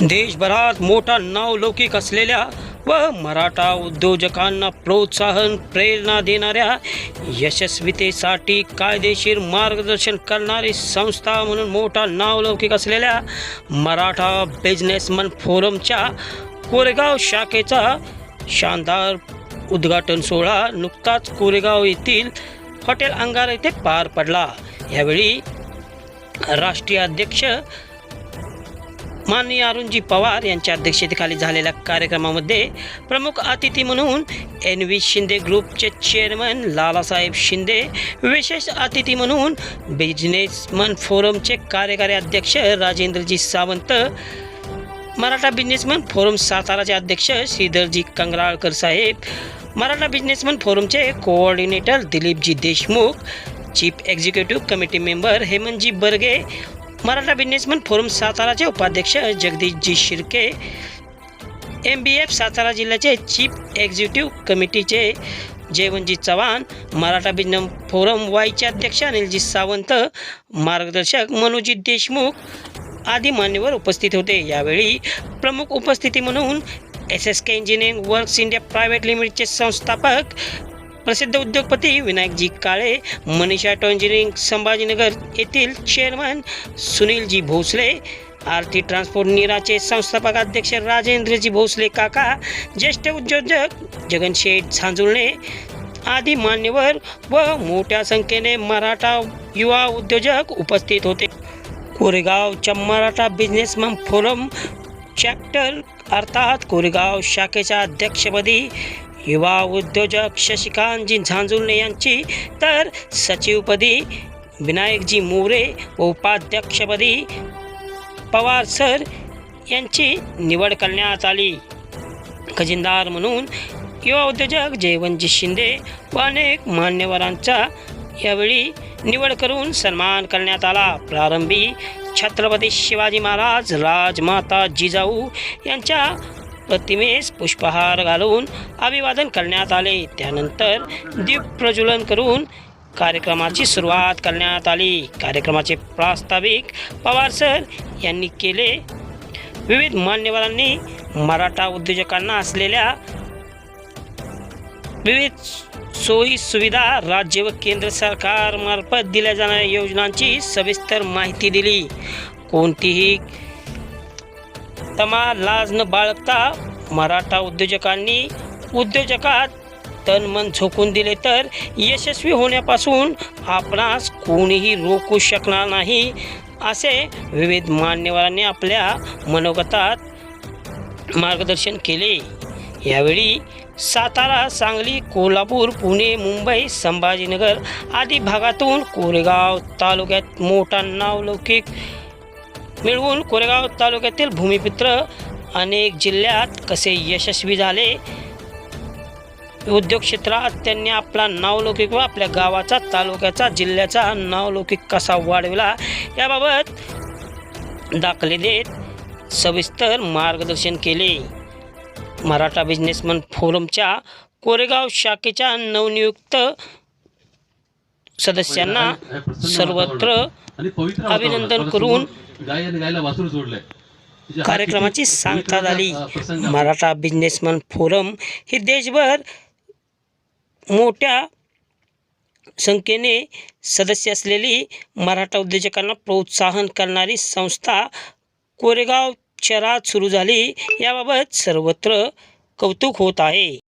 देशभरात मोठा नावलौकिक असलेल्या व मराठा उद्योजकांना प्रोत्साहन प्रेरणा देणाऱ्या यशस्वीतेसाठी कायदेशीर मार्गदर्शन करणारी संस्था म्हणून मोठा नावलौकिक असलेल्या मराठा बिझनेसमन फोरमच्या कोरेगाव शाखेचा शानदार उद्घाटन सोहळा नुकताच कोरेगाव येथील हॉटेल अंगार येथे पार पडला. यावेळी राष्ट्रीय अध्यक्ष माननीय अरुणजी पवार यांच्या अध्यक्षतेखाली झालेल्या कार्यक्रमामध्ये प्रमुख अतिथी म्हणून एन व्ही शिंदे ग्रुपचे चेअरमन लालासाहेब शिंदे विशेष अतिथी म्हणून बिझनेसमन फोरमचे कार्यकारी अध्यक्ष राजेंद्रजी सावंत मराठा बिझनेसमन फोरम साताराचे अध्यक्ष श्रीधरजी कंगराळकर साहेब Maratha businessman फोरमचे coordinator Dilipji Deshmukh chief executive committee member Hemantji Barge Maratha businessman forum साताराचे उपाध्यक्ष Jagdishji Shirke M B F Satara जिल्ह्याचे चीफ एक्झिक्युटिव्ह कमिटीचे जयवंतजी चव्हाण मराठा बिझनेस फोरम वाईचे अध्यक्ष अनिलजी सावंत मार्गदर्शक मनोजी देशमुख आदी मान्यवर उपस्थित होते. यावेळी प्रमुख उपस्थिती म्हणून S S K engineering works India private लिमिटेडचे संस्थापक प्रसिद्ध उद्योगपती विनायकजी काळे मनीषा टॉन्जिनिंग संभाजीनगर येथील चेअरमन सुनीलजी भोसले आरती ट्रान्सपोर्ट निराचे संस्थापक अध्यक्ष राजेंद्रजी भोसले काका ज्येष्ठ उद्योजक जगनशेठ झांजुळणे आदी मान्यवर व मोठ्या संख्येने मराठा युवा उद्योजक उपस्थित होते. कोरेगावच्या मराठा बिझनेसमन फोरम चॅप्टर अर्थात कोरेगाव शाखेच्या अध्यक्षपदी युवा उद्योजक शशिकांतजी झांजुर्णे यांची तर सचिवपदी विनायकजी मोरे व उपाध्यक्षपदी पवार सर यांची निवड करण्यात आली. खजिनदार म्हणून युवा उद्योजक जयवंतजी शिंदे व अनेक मान्यवरांचा यावेळी निवड करून सन्मान करण्यात आला. प्रारंभी छत्रपती शिवाजी महाराज राजमाता जिजाऊ यांच्या प्रतिमेस पुष्पहार घालून अभिवादन करण्यात आले. त्यानंतर दीप प्रज्वलन करून कार्यक्रमाची सुरुवात करण्यात आली. कार्यक्रमाचे प्रास्ताविक पवार सर यांनी केले. विविध मान्यवरांनी मराठा उद्योजकांना असलेल्या विविध सोयी सुविधा राज्य व केंद्र सरकारमार्फत दिल्या जाणाऱ्या योजनांची सविस्तर माहिती दिली. कोणतीही तमा लाज न बाळगता मराठा उद्योजकांनी उद्योजकात तन मन झोकून दिले तर यशस्वी होण्यापासून आपणास कोणीही रोखू शकणार नाही असे विविध मान्यवरांनी आपल्या मनोगतात मार्गदर्शन केले. यावेळी सातारा सांगली कोल्हापूर पुणे मुंबई संभाजीनगर आदी भागातून कोरेगाव तालुक्यात मोठा नावलौकिक मिळवून कोरेगाव तालुक्यातील भूमिपुत्र अनेक जिल्ह्यात कसे यशस्वी झाले? उद्योग क्षेत्रात त्यांनी आपला नावलौकिक व आपल्या गावाचा तालुक्याचा जिल्ह्याचा नावलौकिक कसा वाढविला याबाबत दाखले देत सविस्तर मार्गदर्शन केले. मराठा बिझनेसमन फोरमच्या कोरेगाव शाखेच्या नवनियुक्त सदस्यांना सर्वत्र अभिनंदन करून कार्यक्रमाची सांगता झाली. मराठा बिझनेसमन फोरम हे देशभर मोठ्या संख्येने सदस्य असलेली मराठा उद्योजकांना प्रोत्साहन करणारी संस्था कोरेगाव शहरात सुरू झाली. याबाबत सर्वत्र कौतुक होत आहे.